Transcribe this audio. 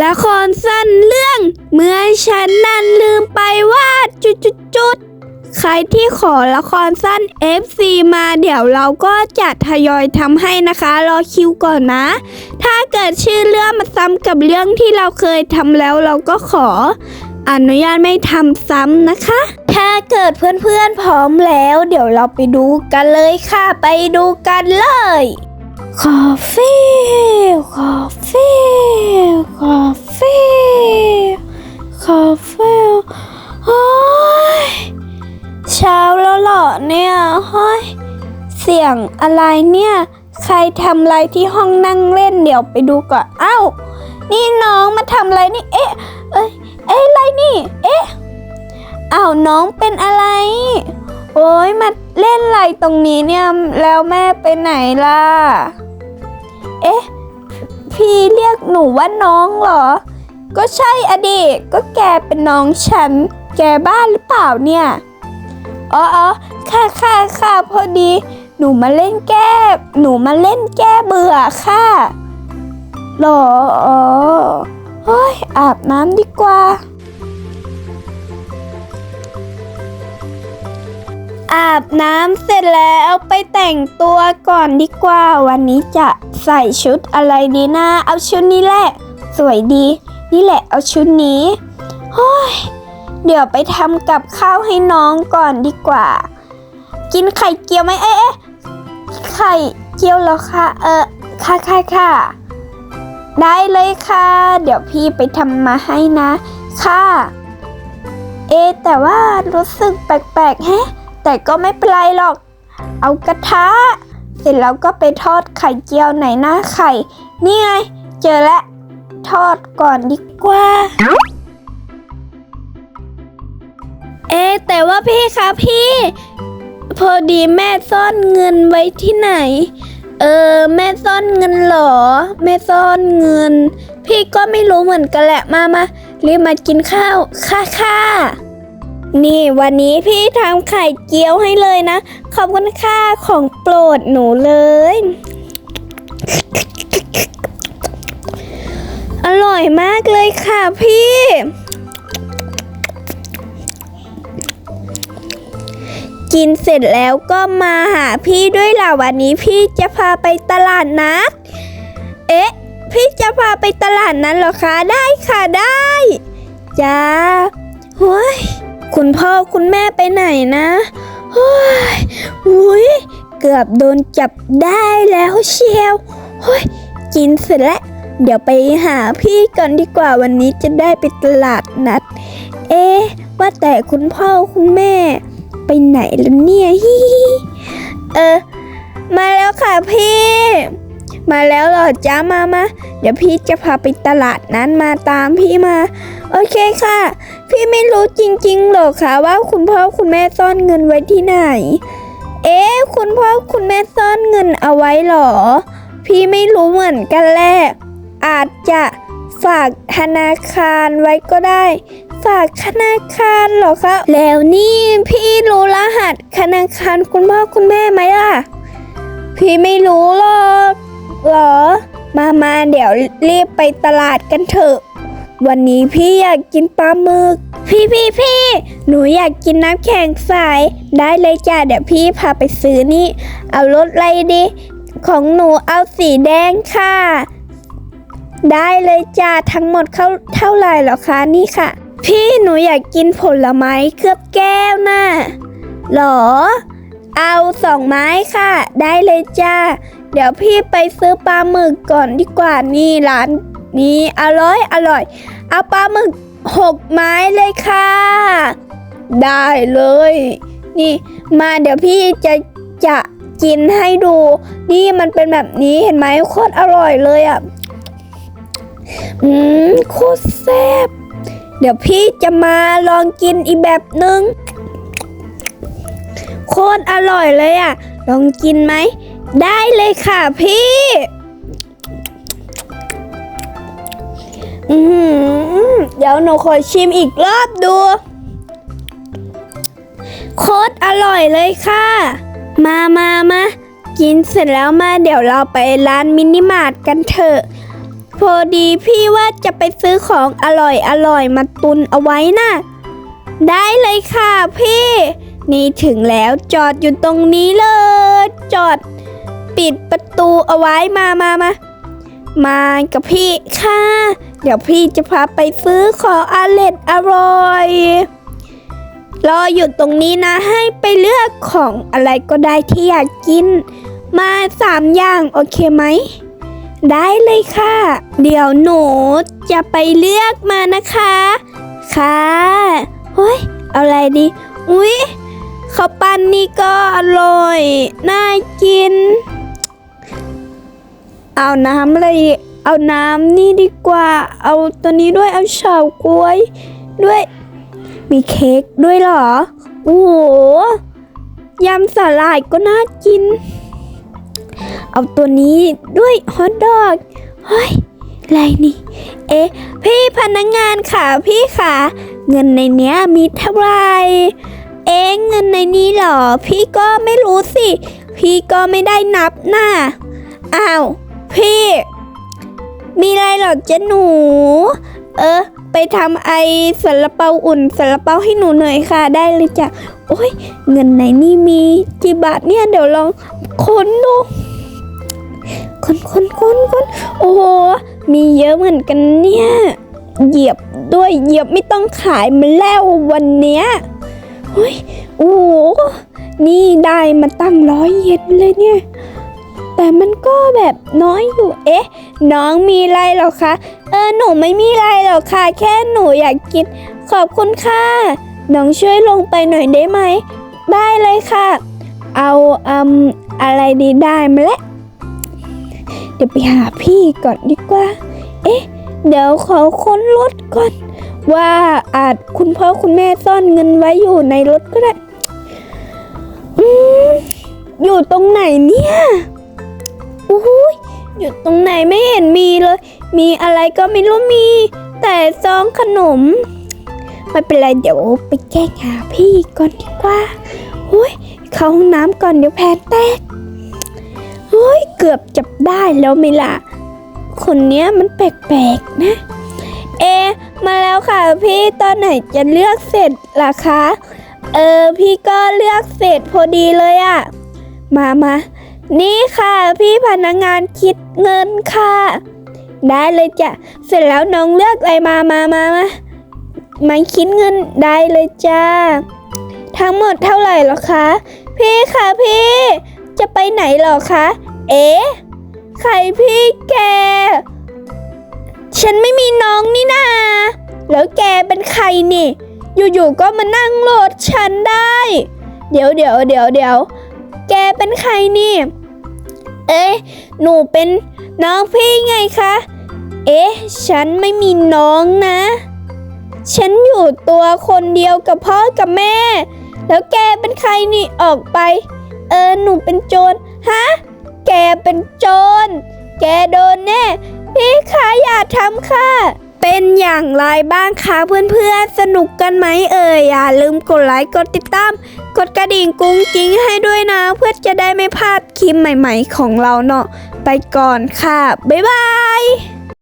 ละครสั้นเรื่อง เมื่อฉันนั้นลืมไปว่าจุดจุดจุดๆๆใครที่ขอละครสั้น FC มาเดี๋ยวเราก็จะทยอยทำให้นะคะ รอคิวก่อนนะ ถ้าเกิดชื่อเรื่องมาซ้ำกับเรื่องที่เราเคยทำแล้วเราก็ขอ อนุญาตไม่ทำซ้ำนะคะ ถ้าเกิดเพื่อนๆพร้อมแล้ว เดี๋ยวเราไปดูกันเลยค่ะ ไปดูกันเลย คอฟฟี่คอฟฟี่คอฟฟี่คอฟฟี่โอ้ยเช้าแล้วเหรอเนี่ยเฮ้ยเสียงอะไรเนี่ย ใครทำอะไรที่ห้องนั่งเล่นเดี๋ยวไปดูก่อนเอ้านี่น้องมาทำอะไรนี่เอ๊ะเอ้ยเอ๊ะอะไรนี่ เอ๊ะอ้าวน้องเป็นอะไร โอ้ยมาเล่นอะไรตรงนี้เนี่ย แล้วแม่ไปไหนล่ะ เอ๊ะ พี่เรียกหนูว่าน้องเหรอ ก็ใช่อดีตก็แกเป็นน้องฉัน แกบ้าหรือเปล่าเนี่ย อ๋ออ๋อค่ะค่ะค่ะพอดี หนูมาเล่นแก้ หนูมาเล่นแก้เบื่อค่ะหรอ อ๋อเฮ้ยอาบน้ำดีกว่า อาบน้ำเสร็จแล้วไปแต่งตัวก่อนดีกว่า วันนี้จะใส่ชุดอะไรดีนะ เอาชุดนี้แหละ สวยดี นี่แหละเอาชุดนี้โอ้ยเดี๋ยวไปทำกับข้าวให้น้องก่อนดีกว่า กินไข่เจียวไหมเอ๊ะเอ๊ะไข่เจียวเหรอคะเออค่ะค่ะค่ะได้เลยค่ะ เดี๋ยวพี่ไปทำมาให้นะ ค่ะ เอแต่ว่ารู้สึกแปลกๆแฮะ แต่ก็ไม่เป็นไรหรอก เอากระทะ เสร็จแล้วก็ไปทอดไข่เจียวไหนหน้าไข่ นี่ไง เจอแล้ว ทอดก่อนดีกว่า เอ๊แต่ว่าพี่คะพี่ พอดีแม่ซ่อนเงินไว้ที่ไหน เออ แม่ซ่อนเงินเหรอ แม่ซ่อนเงิน พี่ก็ไม่รู้เหมือนกันแหละมามารีบมากินข้าว ค่ะค่ะ นี่วันนี้พี่ทำไข่เจียวให้เลยนะ ขอบคุณค่ะของโปรดหนูเลย อร่อยมากเลยค่ะพี่ กินเสร็จแล้วก็มาหาพี่ด้วยล่ะวันนี้พี่จะพาไปตลาดนัด เอ๊ะ พี่จะพาไปตลาดนั้นเหรอคะ ได้ค่ะได้ จ้าเฮ้ย คุณพ่อคุณแม่ไปไหนนะเฮ้ยอุ้ยเกือบโดนจับได้แล้วเชียวเฮ้ยกินเสร็จแล้ว เดี๋ยวไปหาพี่ก่อนดีกว่าวันนี้จะได้ไปตลาดนัด เอ๊ว่าแต่คุณพ่อคุณแม่ ไปไหนแล้วเนี่ยฮิฮิเออ มาแล้วค่ะพี่ มาแล้วเหรอจ้ามามาเดี๋ยวพี่จะพาไปตลาดนั้นมาตามพี่มา โอเคค่ะ พี่ไม่รู้จริงๆหรอกค่ะว่าคุณพ่อคุณแม่ซ่อนเงินไว้ที่ไหน เอ๊ะคุณพ่อคุณแม่ซ่อนเงินเอาไว้เหรอ พี่ไม่รู้เหมือนกันแหละอาจจะฝากธนาคารไว้ก็ได้ ฝากธนาคารหรอคะแล้วนี่พี่รู้รหัสธนาคารคุณพ่อคุณแม่ไหมล่ะ พี่ไม่รู้หรอกหรอ มามาเดี๋ยวรีบไปตลาดกันเถอะ วันนี้พี่อยากกินปลาหมึก พี่พี่พี่ หนูอยากกินน้ำแข็งใส ได้เลยจ้ะเดี๋ยวพี่พาไปซื้อนี่ เอารถอะไรดี ของหนูเอาสีแดงค่ะ ได้เลยจ้าทั้งหมดเขาเท่าไหร่หรอคะนี่ค่ะ พี่หนูอยากกินผลไม้เคลือบแก้วน่ะหรอ เอาสองไม้ค่ะ ได้เลยจ้าเดี๋ยวพี่ไปซื้อปลาหมึกก่อนดีกว่านี่ร้าน นี้อร่อยอร่อย เอาปลาหมึกหกไม้เลยค่ะ ได้เลย นี่มาเดี๋ยวพี่จะจะกินให้ดู นี่มันเป็นแบบนี้เห็นไหมโคตรอร่อยเลยอะ อืมโคตรแซ่บ เดี๋ยวพี่จะมาลองกินอีกแบบนึง โคตรอร่อยเลยอะ ลองกินไหม ได้เลยค่ะพี่ อือหือเดี๋ยวหนูขอชิมอีกรอบดู โคตรอร่อยเลยค่ะ มามามากินเสร็จแล้วมาเดี๋ยวเราไปร้านมินิมาร์ทกันเถอะ พอดีพี่ว่าจะไปซื้อของอร่อยอร่อยมาตุนเอาไว้น่ะ ได้เลยค่ะพี่ นี่ถึงแล้วจอดอยู่ตรงนี้เลย จอด ปิดประตูเอาไว้มามามามากับพี่ค่ะ เดี๋ยวพี่จะพาไปซื้อของอร่อยอร่อย รออยู่ตรงนี้นะให้ไปเลือกของอะไรก็ได้ที่อยากกิน มาสามอย่างโอเคไหม ได้เลยค่ะ เดี๋ยวหนูจะไปเลือกมานะคะ ค่ะเฮ้ยอะไรดี อุ๊ยข้าวปั้นนี่ก็อร่อย น่ากิน เอาน้ำอะไรดี เอาน้ำนี่ดีกว่า เอาตัวนี้ด้วย เอาเฉาก๊วยด้วย มีเค้กด้วยเหรอ โอ้โห ยำสาหร่ายก็น่ากิน เอาตัวนี้ด้วยฮอทดอก เฮ้ย อะไรนี่ เอ๊ะ พี่พนักงานค่ะ พี่ค่ะ เงินในเนี้ยมีเท่าไหร่ เอ๊ะ เงินในนี้เหรอ พี่ก็ไม่รู้สิ พี่ก็ไม่ได้นับน่ะอ้าว พี่ มีอะไรหรอจ๊ะหนู เออ ไปทำไอสาลาเปาอุ่นสาลาเปาให้หนูหน่อยค่ะ ได้เลยจ้ะโอ้ย เงินไหนนี่มีกี่บาทเนี่ยเดี๋ยวลองค้นดูค้นค้นค้นค้นโอ้โห มีเยอะเหมือนกันเนี่ย เหยียบด้วยเหยียบไม่ต้องขายมันแล้ววันเนี้ยเฮ้ย โอ้โห นี่ได้มาตั้งร้อยเยนเลยเนี่ย แต่มันก็แบบน้อยอยู่ เอ๊ะ น้องมีไรหรอคะ เออ หนูไม่มีไรหรอกค่ะ แค่หนูอยากกิน ขอบคุณค่ะ น้องช่วยลงไปหน่อยได้ไหม ได้เลยค่ะ เอาอืมอะไรดีได้มาแล้วเดี๋ยวไปหาพี่ก่อนดีกว่า เอ๊ะ เดี๋ยวขอค้นรถก่อน ว่าอาจคุณพ่อคุณแม่ซ่อนเงินไว้อยู่ในรถก็ได้ อืม อยู่ตรงไหนเนี่ย อุ้ยอยู่ตรงไหนไม่เห็นมีเลย มีอะไรก็ไม่รู้มี แต่ซองขนม ไม่เป็นไรเดี๋ยวไปแก้หาพี่ก่อนดีกว่าอุ้ยเข้าห้องน้ำก่อนเดี๋ยวแผลแตกเฮ้ยเกือบจับได้แล้วไม่ล่ะ คนเนี้ยมันแปลกๆนะ เอ มาแล้วค่ะพี่ตอนไหนจะเลือกเสร็จล่ะคะ เออพี่ก็เลือกเสร็จพอดีเลยอะมามา นี่ค่ะพี่พนักงานคิดเงินค่ะ ได้เลยจ้ะ เสร็จแล้วน้องเลือกอะไรมามามามามาคิดเงินได้เลยจ้า ทั้งหมดเท่าไหร่หรอคะ พี่คะพี่ จะไปไหนหรอคะ เอ๊ะใครพี่แก ฉันไม่มีน้องนี่นา แล้วแกเป็นใครนี่ อยู่ๆก็มานั่งรถฉันได้ เดี๋ยวเดี๋ยวเดี๋ยวเดี๋ยว แกเป็นใครนี่ เอ๊ะ หนูเป็นน้องพี่ไงคะ เอ๊ะ ฉันไม่มีน้องนะ ฉันอยู่ตัวคนเดียวกับพ่อกับแม่ แล้วแกเป็นใครนี่ออกไป เออ หนูเป็นโจร ฮะ แกเป็นโจร แกโดนแน่ พี่คะอย่าทำค่ะ เป็นอย่างไรบ้างคะเพื่อนๆ สนุกกันไหมเอ่ยอย่าลืมกดไลค์กดติดตาม กดกระดิ่งกุ้งกิ้งให้ด้วยนะ เพื่อจะได้ไม่พลาดคลิปใหม่ๆของเราเนาะไปก่อนค่ะ บ๊ายบาย